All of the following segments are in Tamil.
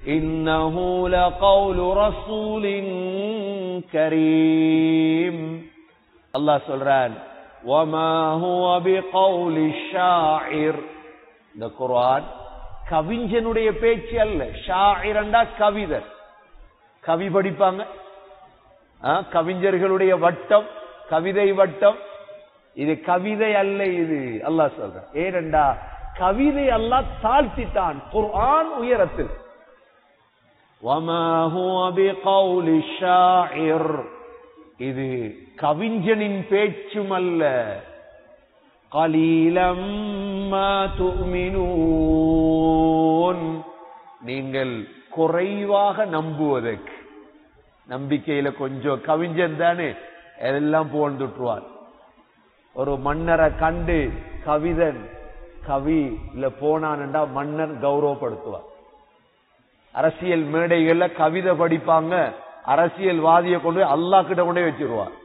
إنه لقول رسول كريم الله சொல்றான் وما هو بقول الشاعر இந்த குர்ஆன் கவிஞனுடைய பேச்சு அல்ல ஷாயிரண்டா கவிதர் கவி படிப்பாங்க ஆ, கவிஞர்களுடைய வட்டம் கவிதை வட்டம் இது கவிதை அல்ல இது அல்லாஹ் சொல்ற ஏனெண்டா கவிதை அல்லாஹ் தாழ்த்திட்டான் குர்ஆன் உயரத்தில் وما هو بقول الشاعر இது கவிஞனின் பேச்சும் அல்ல قليلا ما تؤمنون நீங்கள் குறைவாக நம்புவதற்கு நம்பிக்கையில கொஞ்சம் கவிஞன் தானே எல்லாம் புகழ்ந்துட்டுருவான் ஒரு மன்னரை கண்டு கவிதன் கவி இல்ல போனான்டா மன்னர் கௌரவப்படுத்துவார் அரசியல் மேடைகள்ல கவிதை படிப்பாங்க. அரசியல்வாதிய கொண்டு அல்லா அல்லாஹ் கிட்ட கொண்டே வச்சிருவார்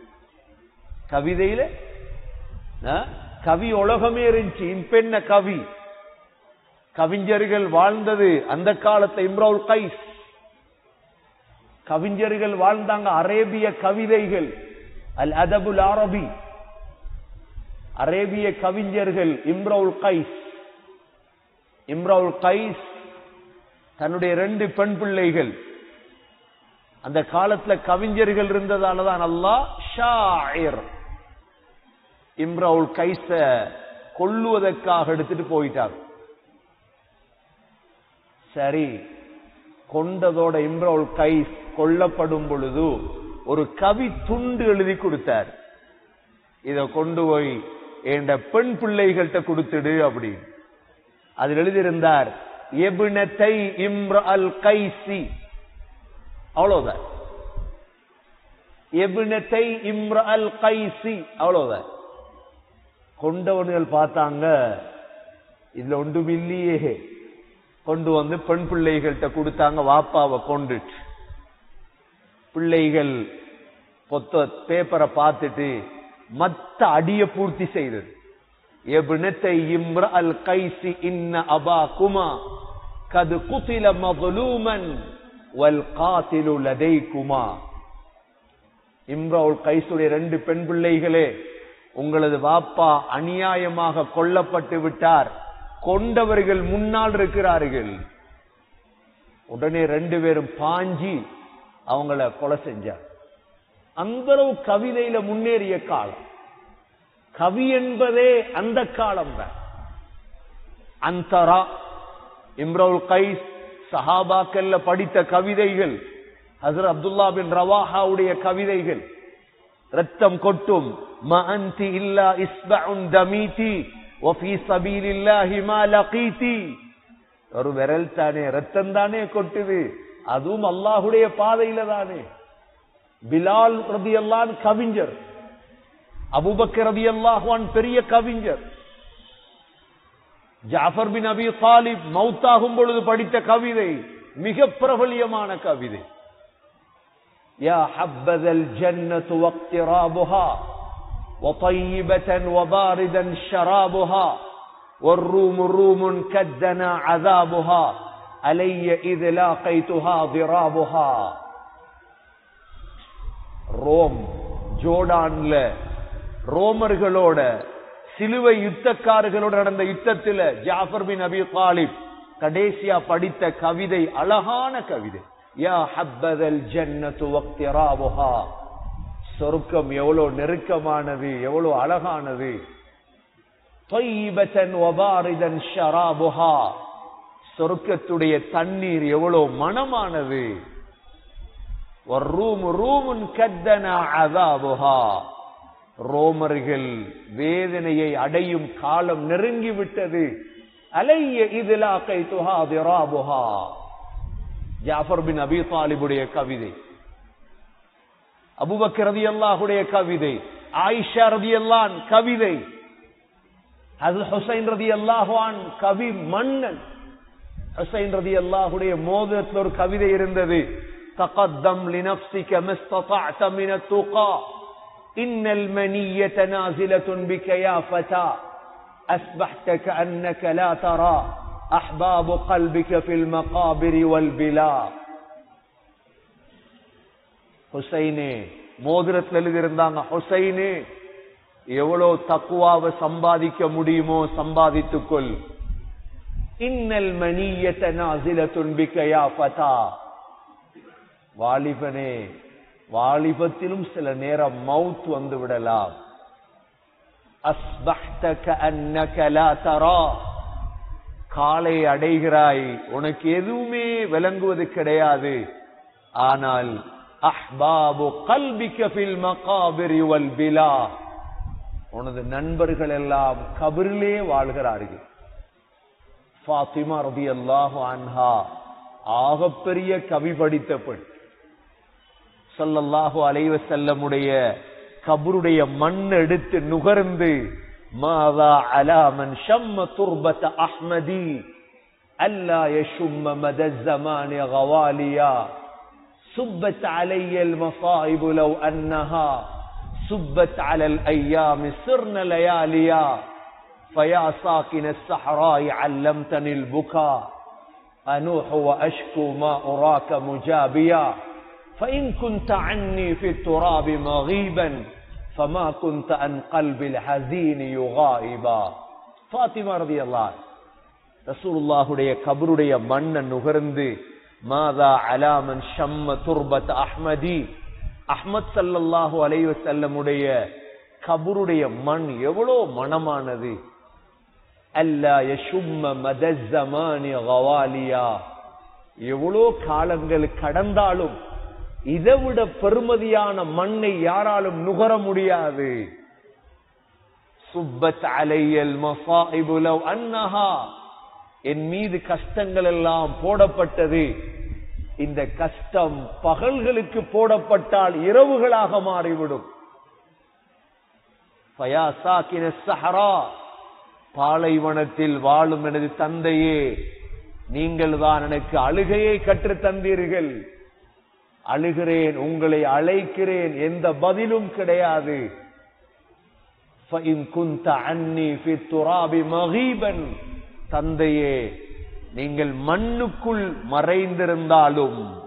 கவிதையில கவி உலகமே இருந்துச்சு. இப்பென்ன கவி. கவிஞர்கள் வாழ்ந்தது அந்த காலத்தை இம்ரவுல் கைஸ். கவிஞர்கள் வாழ்ந்தாங்க அரேபிய கவிதைகள். அல் அதபுல் அரபி. அரேபிய கவிஞர்கள் இம்ரவுல் கைஸ். இம்ரவுல் கைஸ் தன்னுடைய ரெண்டு பெண் பிள்ளைகள். அந்த காலத்துல கவிஞர்கள் இருந்ததாலதான் அல்லா ஷாயிர். இம்ரவுல் கைஸ கொல்லுவதற்காக எடுத்துட்டு போயிட்டார். சரி கொண்டதோட இம்ரவுல் கைஸ் கொல்லப்படும் பொழுது ஒரு கவி துண்டு எழுதி கொடுத்தார். இத கொண்டு போய் என் பெண் பிள்ளைகள்கிட்ட கொடுத்துடு அப்படின்னு. அதில் எழுதியிருந்தார் எபினத்தை இம்ர அல் கைசி. அவ்வளவுதான். எபினத்தை இம்ர அல் கைசி. அவ்வளவுதான். கொண்டவன்கள் பார்த்தாங்க இதுல ஒன்றும் இல்லையே. கொண்டு வந்து பெண் பிள்ளைகள்கிட்ட கொடுத்தாங்க வாப்பாவை கொண்டுட்டு பிள்ளைகள் பொத்த பேப்பரை பார்த்துட்டு மத்த அடிய பூர்த்தி செய்தது. எபினத்தை இம்ர அல் கைசி இன்ன அபா குமா. கது குத்தில மதுலூமன் வல் காத்திலு லதை குமா இம்ரவுல் கைசுடைய ரெண்டு பெண் பிள்ளைகளே உங்களது வாப்பா அநியாயமாக கொல்லப்பட்டு விட்டார். கொண்டவர்கள் முன்னால் இருக்கிறார்கள். உடனே ரெண்டு பேரும் பாஞ்சி அவங்கள கொலை செஞ்சார். அந்த கவிதையில முன்னேறிய காலம். கவி என்பதே அந்த காலம் தான். அந்தரா இம்ரவுல் கைஸ் சஹாபாக்கல்ல படித்த கவிதைகள் ஹசர் அப்துல்லா பின் ரவாஹாவுடைய கவிதைகள். ரத்தம் கொட்டும் ம இல்லா இஸ்பஉன் தமீதி வஃபி சபீலில்லாஹி மா லகீதி. ஒரு விரல் தானே ரத்தம் தானே கொட்டுது. அதுவும் அல்லாஹுடைய பாதையில தானே. பிலால் ரதியல்லான் கவிஞர் அபூபக்கர் ரதியல்லாஹுவான் பெரிய கவிஞர். ஜாஃபர் பின் அபி தாலிப் மௌத்தாகும் பொழுது படித்த கவிதை மிக பிரபலியமான கவிதை يا حبذا الجنة واقترابها وطيبة وباردا شرابها والروم روم كدنا عذابها علي إذ لاقيتها ضرابها ரோம் ஜோர்டான்ல ரோமர்களோட சிலுவை யுத்தக்காரர்களோடு நடந்த யுத்தத்தில் ஜாஃபர் பின் அபி தாலிப் கடைசியா படித்த கவிதை அழகான கவிதை. யா ஹப்பதல் ஜன்னத்து வக்திராவுஹா. சொர்க்கம் எவ்வளவு நெருக்கமானது எவ்வளவு அழகானது. சொருக்கத்துடைய தண்ணீர் எவ்வளவு மனமானது. ஒரு ரூம் ரூமுன் கத்தன அதாபுஹா. ரோமர்கள் வேதனையை அடையும் காலம் நெருங்கிவிட்டது. அலைய இதிலா கை துஹா ஜாஃபர் பின் அபி தாலிபுடைய கவிதை. அபுபக்கர் ரதி அல்லாஹுடைய கவிதை. ஆயிஷா ரதி அல்லான் கவிதை. அது ஹுசைன் ரதி அல்லாஹான் கவி மன்னன். ஹுசைன் ரதி அல்லாஹுடைய மோதத்தில் ஒரு கவிதை இருந்தது. தகத்தம் லினப்சிக மிஸ்ததஅத மின துகா. إن المنية نازلة بك يا فتى أسبحت كأنك لا ترى أحباب قلبك في المقابر والبلا ஹுசைனே மோதிரத்தில் எழுதியிருந்தாங்க ஹுசைனே எவ்வளவு தக்குவாவை சம்பாதிக்க முடியுமோ சம்பாதித்துக்கொள் இன்னல் மணியத்த நாசிலத்துன் பிக்க யா ஃபதா வாலிபனே வாலிபத்திலும் சில நேரம் மவுத் வந்து விடலாம். தரா. காலை அடைகிறாய். உனக்கு எதுவுமே விளங்குவது கிடையாது. ஆனால் அஹ்பாபு கல்வி கபில் மகாபிரி வல் பிலா. உனது நண்பர்கள் எல்லாம் கபிரிலே வாழ்கிறார்கள். ஃபாத்திமா ரதியல்லாஹு அன்ஹா ஆகப்பெரிய கவி படித்த பெண். ஸல்லல்லாஹு அலைஹி வஸல்லமுடைய கபருடைய மண் எடுத்து நுகர்ந்து மாதா அலா மன் ஷம்ம துர்பத அஹ்மதி அல்லா யஷும்ம மத الزمان غواليا سبت علي المصائب لو أنها سبت على الأيام سرن لياليا فيا ساكن الصحراء علمتني البكاء أنوح وأشكو ما أراك مجابيا فإن كنت عني في التراب مغيبا فما كنت عن قلب الحزين يغائبا فاطمة رضي الله رسول الله உடைய கபருடைய மண்ணை நுகர்ந்து மாதா அலாமன் ஷம்ம துர்பத் அஹ்மதி அஹ்மத் சல்லல்லாஹு அலைஹி வஸல்லமுடைய கபருடைய மண் எவ்வளோ மனமானது அல்லா யஷும்ம மதஸ்ஸமானி கவாலியா எவ்வளோ காலங்கள் கடந்தாலும் இதை விட பெருமதியான மண்ணை யாராலும் நுகர முடியாது. சுப்பத் அலையல் மசாஇபு அன்னஹா. என் மீது கஷ்டங்கள் எல்லாம் போடப்பட்டது. இந்த கஷ்டம் பகல்களுக்கு போடப்பட்டால் இரவுகளாக மாறிவிடும். சஹரா. பாலைவனத்தில் வாழும் எனது தந்தையே நீங்கள் தான் எனக்கு அழுகையை கற்றுத் தந்தீர்கள். அழுகிறேன் உங்களை அழைக்கிறேன் எந்த பதிலும் கிடையாது. தந்தையே நீங்கள் மண்ணுக்குள் மறைந்திருந்தாலும்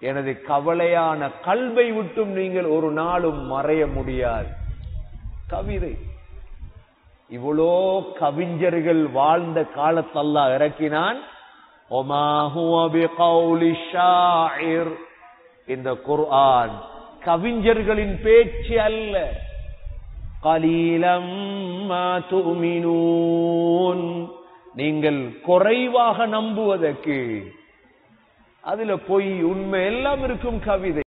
எனது கவலையான கல்வை விட்டும் நீங்கள் ஒரு நாளும் மறைய முடியாது. கவிதை. இவ்வளோ கவிஞர்கள் வாழ்ந்த காலத்தல்லா இறக்கினான். ஷாயிர். இந்த குர்ஆன் கவிஞர்களின் பேச்சு அல்ல. கலீலம் நீங்கள் குறைவாக நம்புவதற்கு. அதுல பொய் உண்மை எல்லாம் இருக்கும் கவிதை.